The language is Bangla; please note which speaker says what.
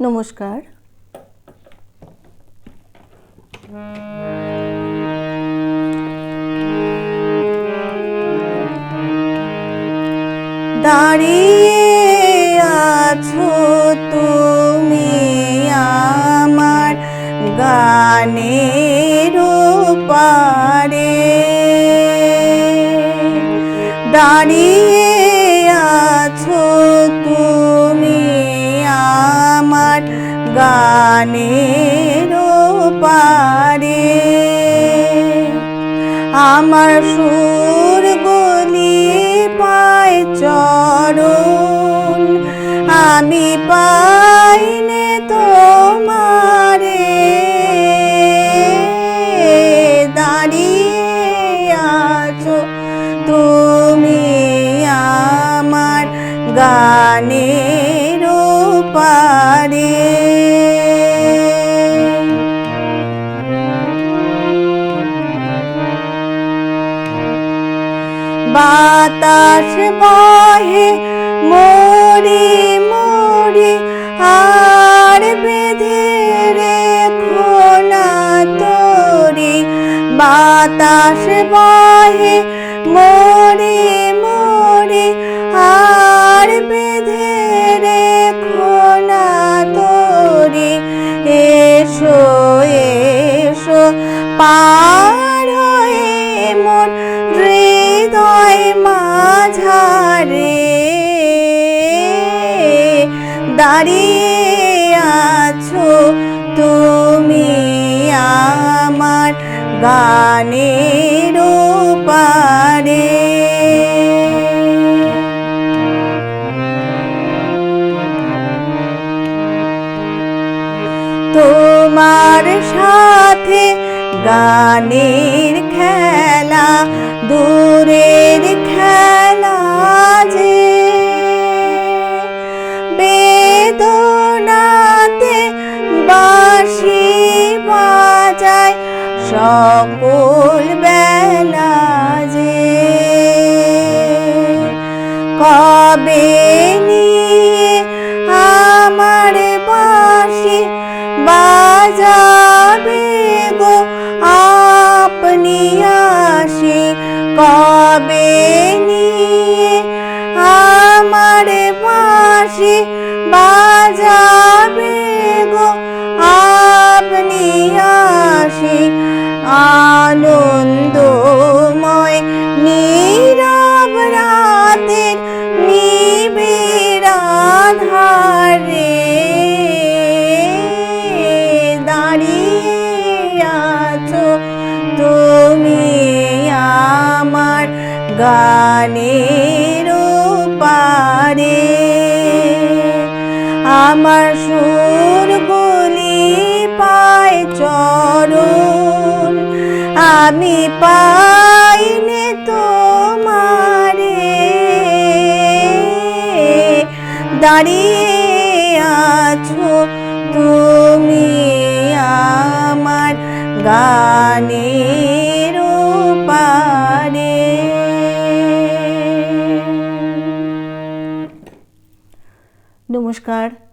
Speaker 1: নমস্কার। দাঁড়িয়ে আছো তুমি আমার গানের পারে দাঁড়িয়ে গানের পারে আমার সুর গলি পায় চরণ। আমি পাইনে তোমারে। দাঁড়িয়ে আছো তুমি আমার গানের পারে। বাতাস বহে মরি মরি আর বেঁধে রেখো না তোরি। বাতাস বহে মরি এসো এসো পার হয়ে মন হৃদয় মাঝারে। দাঁড়িয়ে আছো তুমি আমার গানের পারে তোমার সাথে গানের খেলা দূরের খেলা যে বেদনাতে বাঁশি বাজায় সকল বেলা যে। কবে বাঁশি বাজাবে গো আপনি আসি আনন্দময় তুমি আমার গানের আমার সুর গুলি পায় চরণ। আমি পাইনে তোমারে। দাঁড়িয়ে আছো তুমি আমার পারে নমস্কার।